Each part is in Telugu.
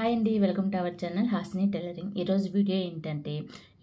హాయ్ అండి welcome to our channel Hasini tailoring. ఈరోజు వీడియో ఏంటంటే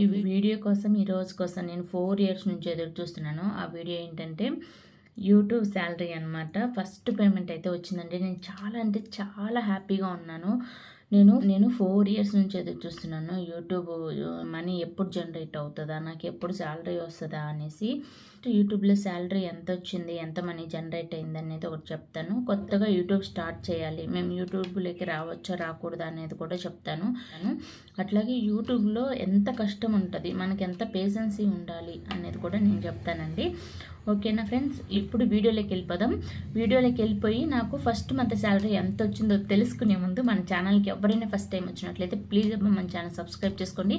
ఈ వీడియో కోసం ఈ రోజు కోసం నేను ఫోర్ ఇయర్స్ నుంచి ఎదురు చూస్తున్నాను. ఆ వీడియో ఏంటంటే యూట్యూబ్ శాలరీ అనమాట ఫస్ట్ పేమెంట్ అయితే వచ్చిందండి. నేను చాలా అంటే చాలా హ్యాపీగా ఉన్నాను. నేను నేను ఫోర్ ఇయర్స్ నుంచి ఎదురు చూస్తున్నాను. యూట్యూబ్ మనీ ఎప్పుడు జనరేట్ అవుతుందా నాకు ఎప్పుడు శాలరీ వస్తుందా అనేసి. ఫస్ట్ యూట్యూబ్లో శాలరీ ఎంత వచ్చింది ఎంత మనీ జనరేట్ అయింది అనేది ఒకటి చెప్తాను. కొత్తగా యూట్యూబ్ స్టార్ట్ చేయాలి. మేము యూట్యూబ్లోకి రావచ్చా రాకూడదా అనేది కూడా చెప్తాను. అట్లాగే యూట్యూబ్లో ఎంత కష్టం ఉంటుంది మనకి ఎంత పేషెన్సీ ఉండాలి అనేది కూడా నేను చెప్తానండి. ఓకేనా ఫ్రెండ్స్? ఇప్పుడు వీడియోలోకి వెళ్ళిపోదాం. వీడియోలోకి వెళ్ళిపోయి నాకు ఫస్ట్ మంత్ శాలరీ ఎంత వచ్చిందో తెలుసుకునే ముందు మన ఛానల్కి ఎవరైనా ఫస్ట్ టైం వచ్చినట్లయితే ప్లీజ్ మన ఛానల్ సబ్స్క్రైబ్ చేసుకోండి.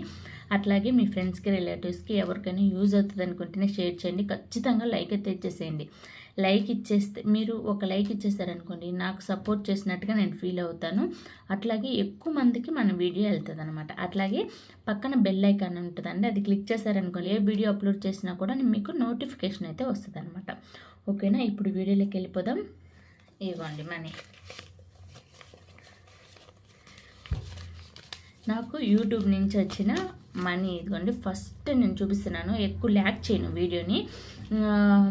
అట్లాగే మీ ఫ్రెండ్స్కి రిలేటివ్స్కి ఎవరికైనా యూజ్ అవుతుంది అనుకుంటేనే షేర్ చేయండి. ఖచ్చితంగా లైక్ అయితే ఇచ్చేసేయండి. లైక్ ఇచ్చేస్తే మీరు ఒక లైక్ ఇచ్చేసారనుకోండి నాకు సపోర్ట్ చేసినట్టుగా నేను ఫీల్ అవుతాను. అట్లాగే ఎక్కువ మందికి మన వీడియో వెళ్తుంది అనమాట అట్లాగే పక్కన బెల్ ఐకాన్ ఉంటుందండి అది క్లిక్ చేశారనుకోండి ఏ వీడియో అప్లోడ్ చేసినా కూడా మీకు నోటిఫికేషన్ అయితే వస్తుంది ఓకేనా? ఇప్పుడు వీడియోలోకి వెళ్ళిపోదాం. ఇవ్వండి మనీ. నాకు యూట్యూబ్ నుంచి వచ్చిన మనీ ఇదిగోండి ఫస్ట్ నేను చూపిస్తున్నాను. ఎక్కువ ల్యాక్ చేయను వీడియోని.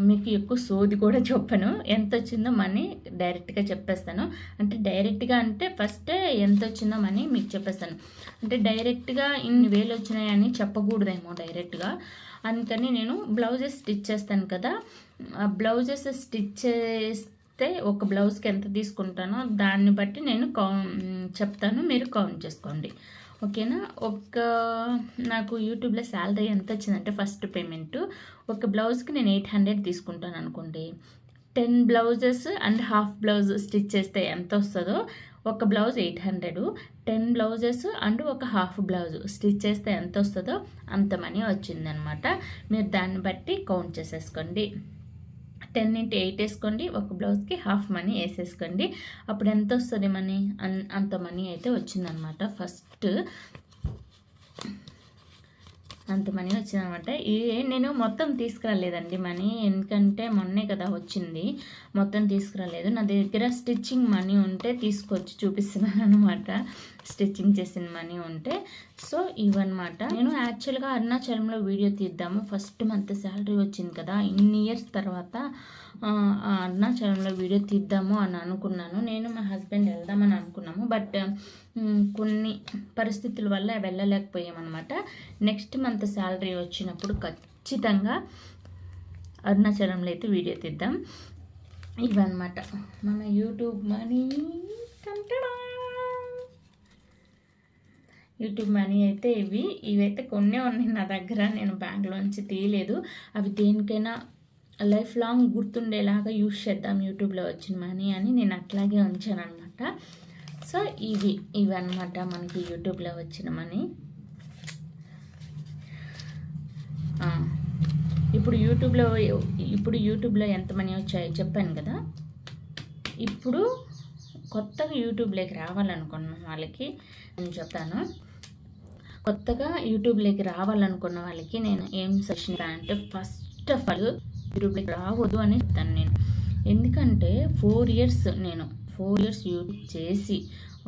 మీకు ఎక్కువ సోది కూడా చెప్పను. ఎంత వచ్చిందో మనీ డైరెక్ట్గా చెప్పేస్తాను. అంటే డైరెక్ట్గా అంటే ఫస్టే ఎంత వచ్చిందో మనీ మీకు చెప్పేస్తాను. అంటే డైరెక్ట్గా ఇన్ని వేలు వచ్చినాయని చెప్పకూడదేమో డైరెక్ట్గా అందుకని నేను బ్లౌజెస్ స్టిచ్ చేస్తాను కదా. బ్లౌజెస్ స్టిచ్ చేస్తే ఒక బ్లౌజ్కి ఎంత తీసుకుంటానో దాన్ని బట్టి నేను కౌ చెప్తాను. మీరు కౌంట్ చేసుకోండి. ఓకేనా? ఒక నాకు యూట్యూబ్లో శాలరీ ఎంత వచ్చిందంటే ఫస్ట్ పేమెంట్. ఒక బ్లౌజ్కి నేను ఎయిట్ హండ్రెడ్ తీసుకుంటాను అనుకోండి. Ten blouses and half blouse stitch చేస్తే ఎంత వస్తుందో ఒక blouse eight hundred. Ten blouses and ఒక హాఫ్ బ్లౌజ్ స్టిచ్ చేస్తే ఎంత వస్తుందో అంత మనీ వచ్చిందనమాట. మీరు దాన్ని బట్టి కౌంట్ చేసేసుకోండి. టెన్ ఇంటూ ఎయిట్ వేసుకోండి ఒక బ్లౌజ్కి హాఫ్ మనీ వేసేసుకోండి. అప్పుడు ఎంత వస్తుంది మనీ? అంత మనీ అయితే వచ్చిందనమాట. ఫస్ట్ అంత మనీ వచ్చిందనమాట. ఏ నేను మొత్తం తీసుకురాలేదండి మనీ. ఎందుకంటే మొన్నే కదా వచ్చింది. మొత్తం తీసుకురాలేదు. నా దగ్గర స్టిచ్చింగ్ మనీ ఉంటే తీసుకొచ్చి చూపిస్తున్నాను అనమాట స్టిచ్చింగ్ చేసిన మనీ ఉంటే సో ఇవన్నమాట. నేను యాక్చువల్గా అరుణాచలంలో వీడియో తీద్దాము. ఫస్ట్ మంత్ శాలరీ వచ్చింది కదా ఇన్ని ఇయర్స్ తర్వాత అరుణాచలంలో వీడియో తీద్దాము అని అనుకున్నాను. నేను మా హస్బెండ్ వెళ్దామని అనుకున్నాము. బట్ కొన్ని పరిస్థితుల వల్ల వెళ్ళలేకపోయామన్నమాట. నెక్స్ట్ మంత్ శాలరీ వచ్చినప్పుడు ఖచ్చితంగా అరుణాచలంలో అయితే వీడియో తీద్దాం. ఇవన్నమాట. మన యూట్యూబ్ మనీ. కంటడా యూట్యూబ్ మనీ అయితే ఇవి. ఇవైతే కొన్నే ఉన్నాయి నా దగ్గర. నేను బ్యాంక్లోంచి తీయలేదు. అవి దేనికైనా లైఫ్ లాంగ్ గుర్తుండేలాగా యూస్ చేద్దాం యూట్యూబ్లో వచ్చిన మనీ అని నేను అట్లాగే ఉంచాను అనమాట సో ఇవి ఇవి మనకి యూట్యూబ్లో వచ్చిన మనీ ఇప్పుడు యూట్యూబ్లో ఇప్పుడు యూట్యూబ్లో ఎంత మనీ వచ్చాయో చెప్పాను కదా. ఇప్పుడు కొత్తగా యూట్యూబ్లోకి రావాలనుకున్న వాళ్ళకి నేను చెప్తాను. కొత్తగా యూట్యూబ్లోకి రావాలనుకున్న వాళ్ళకి నేను ఏం సజెషన్ అంటే ఫస్ట్ ఆఫ్ ఆల్ యూట్యూబ్లోకి రావద్దు అని చెప్తాను నేను. ఎందుకంటే ఫోర్ ఇయర్స్ నేను ఫోర్ ఇయర్స్ యూట్యూబ్ చేసి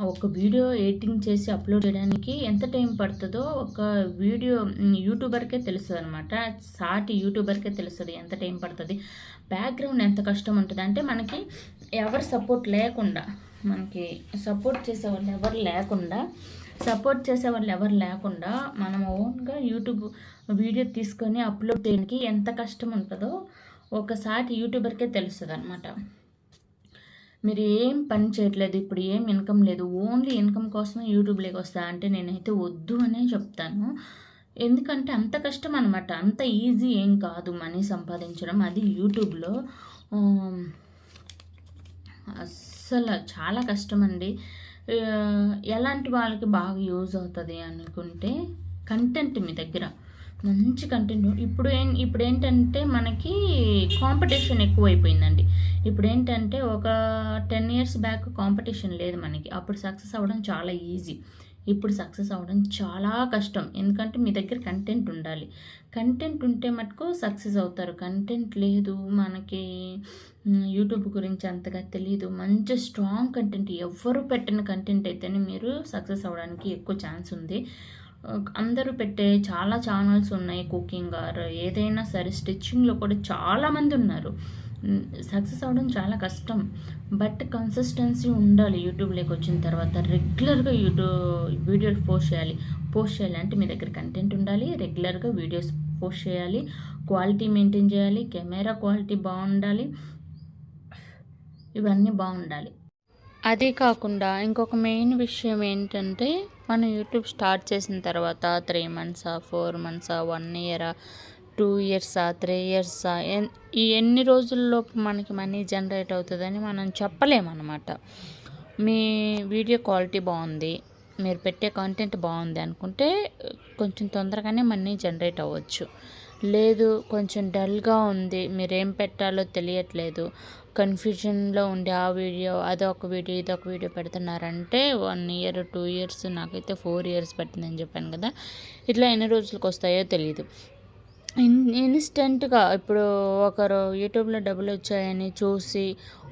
ఒక వీడియో ఎడిటింగ్ చేసి అప్లోడ్ చేయడానికి ఎంత టైం పడుతుందో ఒక వీడియో యూట్యూబర్కే తెలుస్తుంది అనమాట సాటి యూట్యూబర్కే తెలుస్తుంది ఎంత టైం పడుతుంది. బ్యాక్గ్రౌండ్ ఎంత కష్టం ఉంటుంది అంటే మనకి ఎవరు సపోర్ట్ లేకుండా మనకి సపోర్ట్ చేసే వాళ్ళు ఎవరు లేకుండా సపోర్ట్ చేసే వాళ్ళు ఎవరు లేకుండా మనం ఓన్గా యూట్యూబ్ వీడియో తీసుకొని అప్లోడ్ చేయడానికి ఎంత కష్టం ఉంటుందో ఒకసారి యూట్యూబర్కే తెలుస్తుంది అనమాట మీరు ఏం పని చేయట్లేదు ఇప్పుడు ఏం ఇన్కమ్ లేదు ఓన్లీ ఇన్కమ్ కోసమే యూట్యూబ్లోకి వస్తా అంటే నేనైతే వద్దు అనే చెప్తాను. ఎందుకంటే అంత కష్టం అనమాట అంత ఈజీ ఏం కాదు మనీ సంపాదించడం. అది యూట్యూబ్లో అస్సలు చాలా కష్టం అండి ఎలాంటి వాళ్ళకి బాగా యూజ్ అవుతుంది అనుకుంటే కంటెంట్ మీ దగ్గర. మంచి కంటెంట్. ఇప్పుడు ఏం ఇప్పుడు ఏంటంటే మనకి కాంపిటీషన్ ఎక్కువైపోయిందండి. ఇప్పుడు ఏంటంటే ఒక టెన్ ఇయర్స్ బ్యాక్ కాంపిటీషన్ లేదు మనకి. అప్పుడు సక్సెస్ అవ్వడం చాలా ఈజీ. ఇప్పుడు సక్సెస్ అవ్వడం చాలా కష్టం. ఎందుకంటే మీ దగ్గర కంటెంట్ ఉండాలి. కంటెంట్ ఉంటే మటుకు సక్సెస్ అవుతారు. కంటెంట్ లేదు మనకి యూట్యూబ్ గురించి అంతగా తెలియదు మంచి స్ట్రాంగ్ కంటెంట్ ఎవరు పెట్టిన కంటెంట్ అయితేనే మీరు సక్సెస్ అవ్వడానికి ఎక్కువ ఛాన్స్ ఉంది. అందరూ పెట్టే చాలా ఛానల్స్ ఉన్నాయి. కుకింగ్ ఆర్ ఏదైనా సరే స్టిచ్చింగ్లో కూడా చాలామంది ఉన్నారు. సక్సెస్ అవ్వడం చాలా కష్టం. బట్ కన్సిస్టెన్సీ ఉండాలి. యూట్యూబ్లోకి వచ్చిన తర్వాత రెగ్యులర్గా యూట్యూబ్ వీడియోలు పోస్ట్ చేయాలి. పోస్ట్ చేయాలి అంటే మీ దగ్గర కంటెంట్ ఉండాలి. రెగ్యులర్గా వీడియోస్ పోస్ట్ చేయాలి. క్వాలిటీ మెయింటైన్ చేయాలి. కెమెరా క్వాలిటీ బాగుండాలి. ఇవన్నీ బాగుండాలి. అదే కాకుండా ఇంకొక మెయిన్ విషయం ఏంటంటే మనం యూట్యూబ్ స్టార్ట్ చేసిన తర్వాత త్రీ మంత్సా ఫోర్ మంత్సా వన్ ఇయరా టూ ఇయర్సా త్రీ ఇయర్సా ఈ ఎన్ని రోజుల్లోపు మనకి మనీ జనరేట్ అవుతుందని మనం చెప్పలేమన్నమాట. మీ వీడియో క్వాలిటీ బాగుంది మీరు పెట్టే కంటెంట్ బాగుంది అనుకుంటే కొంచెం తొందరగానే మనీ జనరేట్ అవ్వచ్చు. లేదు కొంచెం డల్గా ఉంది మీరేం పెట్టాలో తెలియట్లేదు కన్ఫ్యూజన్లో ఉండే ఆ వీడియో అదొక వీడియో ఇదొక వీడియో పెడుతున్నారంటే వన్ ఇయర్ టూ ఇయర్స్ నాకైతే ఫోర్ ఇయర్స్ పట్టిందని చెప్పాను కదా ఇట్లా ఎన్ని రోజులకు వస్తాయో తెలియదు ఇన్ ఇన్స్టెంట్గా ఇప్పుడు ఒకరు యూట్యూబ్లో డబ్బులు వచ్చాయని చూసి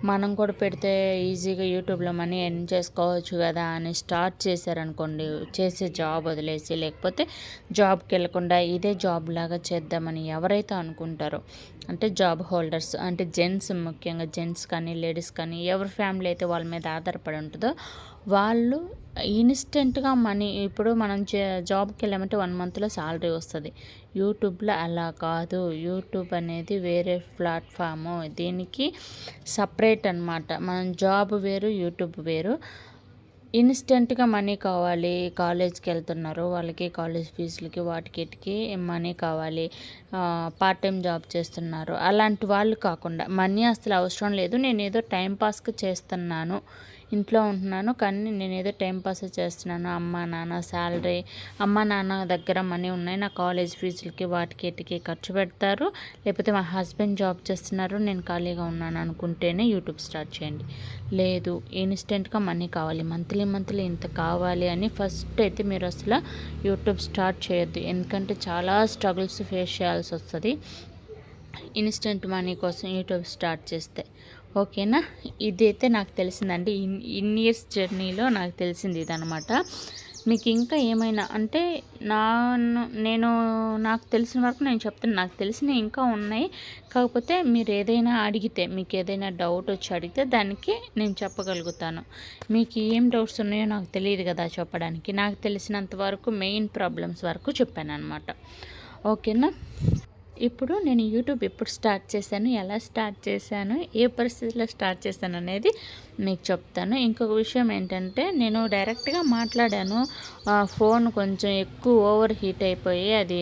మనం కూడా పెడితే ఈజీగా యూట్యూబ్లో మనీ ఎర్న్ చేసుకోవచ్చు కదా అని స్టార్ట్ చేశారనుకోండి చేసే జాబ్ వదిలేసి లేకపోతే జాబ్కి వెళ్ళకుండా ఇదే జాబ్ లాగా చేద్దామని ఎవరైతే అనుకుంటారో అంటే జాబ్ హోల్డర్స్ అంటే జెంట్స్ ముఖ్యంగా జెంట్స్ కానీ లేడీస్ కానీ ఎవరి ఫ్యామిలీ అయితే వాళ్ళ మీద ఆధారపడి ఉంటుందో వాళ్ళు ఇన్స్టెంట్గా మనీ ఇప్పుడు మనం జాబ్కి వెళ్ళామంటే వన్ మంత్లో శాలరీ వస్తుంది. యూట్యూబ్లో అలా కాదు. యూట్యూబ్ అనేది వేరే ప్లాట్ఫాము. దీనికి సపరేట్ అనమాట మనం జాబ్ వేరు యూట్యూబ్ వేరు. ఇన్స్టెంట్గా మనీ కావాలి. కాలేజ్కి వెళ్తున్నారు వాళ్ళకి కాలేజ్ ఫీజులకి వాటికి మనీ కావాలి. పార్ట్ టైం జాబ్ చేస్తున్నారు. అలాంటి వాళ్ళు కాకుండా మనీ అసలు అవసరం లేదు. నేను ఏదో టైంపాస్కి చేస్తున్నాను. ఇంట్లో ఉంటున్నాను కానీ నేను ఏదో టైంపాస్ చేస్తున్నాను. అమ్మ నాన్న శాలరీ అమ్మ నాన్న దగ్గర మనీ ఉన్నాయి. నా కాలేజ్ ఫీజులకి వాటికి ఖర్చు పెడతారు. లేకపోతే మా హస్బెండ్ జాబ్ చేస్తున్నారు. నేను ఖాళీగా ఉన్నాను అనుకుంటేనే యూట్యూబ్ స్టార్ట్ చేయండి. లేదు ఇన్స్టెంట్గా మనీ కావాలి. మంత్లీ మంత్లీ ఇంత కావాలి అని ఫస్ట్ అయితే మీరు అసలు యూట్యూబ్ స్టార్ట్ చేయొద్దు. ఎందుకంటే చాలా స్ట్రగుల్స్ ఫేస్ చేయాల్సి వస్తుంది. ఇన్స్టెంట్ మనీ కోసం యూట్యూబ్ స్టార్ట్ చేస్తే. ఓకేనా? ఇదైతే నాకు తెలిసిందండి. ఇన్ ఇన్ ఇయర్స్ జర్నీలో నాకు తెలిసింది ఇదనమాట మీకు ఇంకా ఏమైనా అంటే నా నేను నాకు తెలిసిన వరకు నేను చెప్తాను నాకు తెలిసిన ఇంకా ఉన్నాయి. కాకపోతే మీరు ఏదైనా అడిగితే మీకు ఏదైనా డౌట్ వచ్చి అడిగితే దానికి నేను చెప్పగలుగుతాను. మీకు ఏం డౌట్స్ ఉన్నాయో నాకు తెలియదు కదా చెప్పడానికి. నాకు తెలిసినంత వరకు మెయిన్ ప్రాబ్లమ్స్ వరకు చెప్పాను అనమాట ఓకేనా? ఇప్పుడు నేను యూట్యూబ్ ఎప్పుడు స్టార్ట్ చేశాను ఎలా స్టార్ట్ చేశాను ఏ పరిస్థితిలో స్టార్ట్ చేశాను అనేది మీకు చెప్తాను. ఇంకొక విషయం ఏంటంటే నేను డైరెక్ట్గా మాట్లాడాను ఫోన్ కొంచెం ఎక్కువ ఓవర్ హీట్ అయిపోయి అది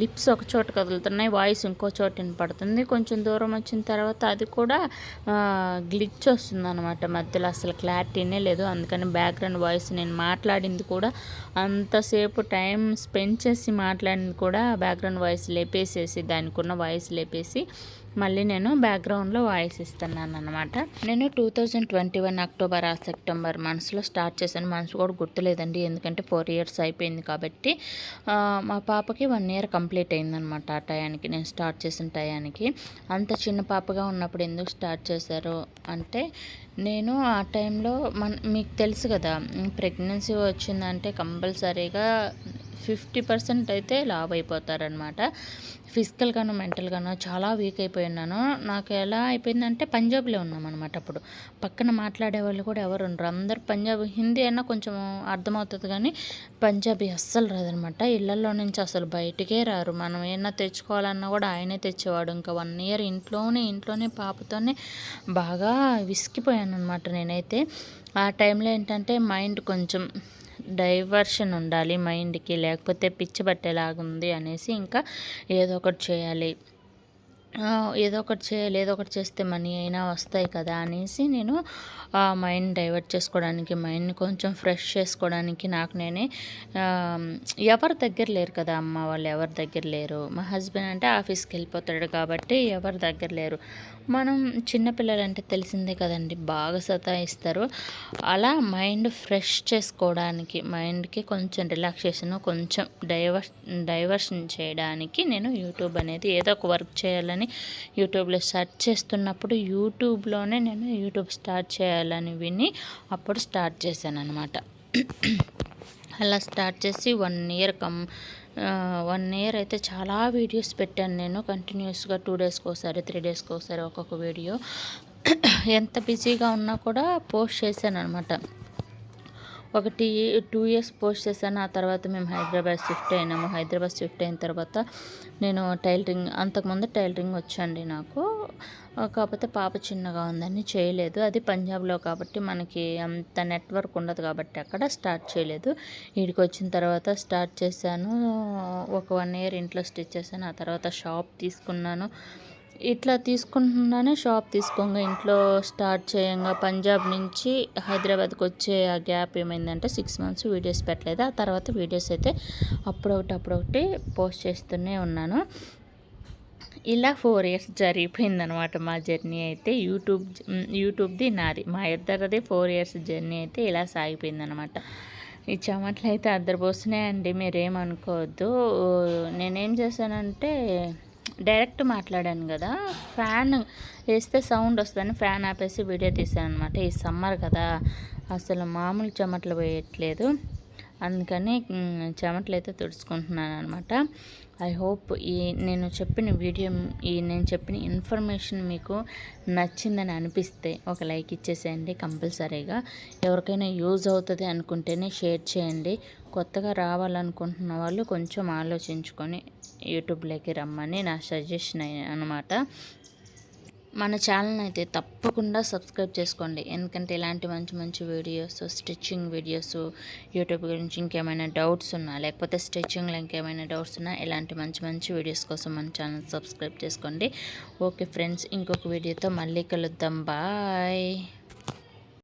లిప్స్ ఒక చోట కదులుతున్నాయి వాయిస్ ఇంకో చోట వినపడుతుంది. కొంచెం దూరం వచ్చిన తర్వాత అది కూడా గ్లిచ్ వస్తుంది అనమాట మధ్యలో అసలు క్లారిటీనే లేదు. అందుకని బ్యాక్గ్రౌండ్ వాయిస్ నేను మాట్లాడింది కూడా అంతసేపు టైం స్పెండ్ చేసి మాట్లాడింది కూడా బ్యాక్గ్రౌండ్ వాయిస్ లేపేసేసి దానికి ఉన్న వాయిస్ లేపేసి మళ్ళీ నేను బ్యాక్గ్రౌండ్లో వాయిస్ ఇస్తున్నాను అనమాట నేను two thousand twenty one October ఆ సెప్టెంబర్ మంత్స్లో స్టార్ట్ చేశాను. మనసు కూడా గుర్తులేదండి. ఎందుకంటే ఫోర్ ఇయర్స్ అయిపోయింది కాబట్టి మా పాపకి వన్ ఇయర్ కంప్లీట్ అయిందనమాట ఆ టయానికి. నేను స్టార్ట్ చేసిన టయానికి. అంత చిన్న పాపగా ఉన్నప్పుడు ఎందుకు స్టార్ట్ చేశారు అంటే నేను ఆ టైంలో మన మీకు తెలుసు కదా ప్రెగ్నెన్సీ వచ్చిందంటే కంపల్సరీగా ఫిఫ్టీ పర్సెంట్ అయితే లావ్ అయిపోతారనమాట ఫిజికల్గాను మెంటల్గాను చాలా వీక్ అయిపోయినాను నాకు ఎలా అయిపోయిందంటే పంజాబ్లో ఉన్నామన్నమాట అప్పుడు. పక్కన మాట్లాడే వాళ్ళు కూడా ఎవరు ఉండరు. అందరు పంజాబ్ హిందీ అయినా కొంచెం అర్థమవుతుంది కానీ పంజాబీ అస్సలు రాదనమాట ఇళ్ళలో నుంచి అసలు బయటికే రారు. మనం ఏమన్నా తెచ్చుకోవాలన్నా కూడా ఆయనే తెచ్చేవాడు. ఇంకా వన్ ఇయర్ ఇంట్లోనే ఇంట్లోనే పాపతోనే బాగా విసిగిపోయాను అనమాట నేనైతే. ఆ టైంలో ఏంటంటే మైండ్ కొంచెం డైవర్షన్ ఉండాలి మైండ్కి లేకపోతే పిచ్చి పట్టేలాగుంది అనేసి ఇంకా ఏదో ఒకటి చేయాలి. ఏదో ఒకటి చేయాలి ఏదో ఒకటి చేస్తే మనీ అయినా వస్తాయి కదా అనేసి నేను ఆ మైండ్ డైవర్ట్ చేసుకోవడానికి మైండ్ని కొంచెం ఫ్రెష్ చేసుకోవడానికి నాకు నేనే ఎవరి దగ్గర లేరు కదా అమ్మ వాళ్ళు ఎవరి దగ్గర లేరు. మా హస్బెండ్ అంటే ఆఫీస్కి వెళ్ళిపోతాడు కాబట్టి ఎవరి దగ్గర లేరు. మనం చిన్నపిల్లలు అంటే తెలిసిందే కదండి బాగా సతాయిస్తారు. అలా మైండ్ ఫ్రెష్ చేసుకోవడానికి మైండ్కి కొంచెం రిలాక్సేషన్ కొంచెం డైవర్ డైవర్షన్ చేయడానికి నేను యూట్యూబ్ అనేది ఏదో ఒక వర్క్ చేయాలని యూట్యూబ్లో సెర్చ్ చేస్తున్నప్పుడు యూట్యూబ్లోనే నేను యూట్యూబ్ స్టార్ట్ చేయాలని విని అప్పుడు స్టార్ట్ చేశాను అనమాట అలా స్టార్ట్ చేసి one year come one year అయితే చాలా వీడియోస్ పెట్టాను నేను కంటిన్యూస్గా టూ డేస్కి ఒకసారి త్రీ డేస్కి ఒకసారి ఒక్కొక్క వీడియో. ఎంత బిజీగా ఉన్నా కూడా పోస్ట్ చేశాను అనమాట ఒకటి టూ ఇయర్స్ పోస్ట్ చేశాను. ఆ తర్వాత మేము హైదరాబాద్ షిఫ్ట్ అయినాము. హైదరాబాద్ షిఫ్ట్ అయిన తర్వాత నేను టైలరింగ్ అంతకుముందు టైలరింగ్ వచ్చండి నాకు. కాకపోతే పాప చిన్నగా ఉందని చేయలేదు. అది పంజాబ్లో కాబట్టి మనకి అంత నెట్వర్క్ ఉండదు కాబట్టి అక్కడ స్టార్ట్ చేయలేదు. ఇక్కడికి వచ్చిన తర్వాత స్టార్ట్ చేశాను. ఒక వన్ ఇయర్ ఇంట్లో స్టిచ్ చేశాను. ఆ తర్వాత షాప్ తీసుకున్నాను. ఇట్లా తీసుకుంటున్నానే షాప్ తీసుకోగా. ఇంట్లో స్టార్ట్ చేయంగా. పంజాబ్ నుంచి హైదరాబాద్కి వచ్చే ఆ గ్యాప్ ఏమైందంటే సిక్స్ మంత్స్ వీడియోస్ పెట్టలేదు. ఆ తర్వాత వీడియోస్ అయితే అప్పుడొకటి అప్పుడొకటి పోస్ట్ చేస్తూనే ఉన్నాను. ఇలా ఫోర్ ఇయర్స్ జరిగిపోయిందనమాట మా జర్నీ అయితే. యూట్యూబ్ యూట్యూబ్ది నాది. మా ఇద్దరిది ఫోర్ ఇయర్స్ జర్నీ అయితే ఇలా సాగిపోయిందనమాట. ఈ చెమట్లు అయితే అద్దరు పోస్తున్నాయండి. మీరేమనుకోవద్దు. నేనేం చేశానంటే డైరెక్ట్ మాట్లాడాను కదా ఫ్యాన్ వేస్తే సౌండ్ వస్తుందని ఫ్యాన్ ఆపేసి వీడియో తీసాను అనమాట ఈ సమ్మర్ కదా అసలు మామూలు చెమటలు పోయట్లేదు. అందుకని చెమటలు అయితే తుడుచుకుంటున్నాను అనమాట ఐ హోప్ ఈ నేను చెప్పిన వీడియో ఈ నేను చెప్పిన ఇన్ఫర్మేషన్ మీకు నచ్చిందని అనిపిస్తే ఒక లైక్ ఇచ్చేసేయండి కంపల్సరీగా. ఎవరికైనా యూజ్ అవుతుంది అనుకుంటేనే షేర్ చేయండి. కొత్తగా రావాలనుకుంటున్న వాళ్ళు కొంచెం ఆలోచించుకొని యూట్యూబ్లోకి రమ్మని నా సజెషన్ అనమాట మన ఛానల్ అయితే తప్పకుండా సబ్స్క్రైబ్ చేసుకోండి. ఎందుకంటే ఇలాంటి మంచి మంచి వీడియోస్ స్టిచ్చింగ్ వీడియోస్ యూట్యూబ్ గురించి ఇంకేమైనా డౌట్స్ ఉన్నా లేకపోతే స్టిచ్చింగ్లో ఇంకేమైనా డౌట్స్ ఉన్నా ఇలాంటి మంచి మంచి వీడియోస్ కోసం మన ఛానల్ సబ్స్క్రైబ్ చేసుకోండి. ఓకే ఫ్రెండ్స్ ఇంకొక వీడియోతో మళ్ళీ కలుద్దాం. బాయ్.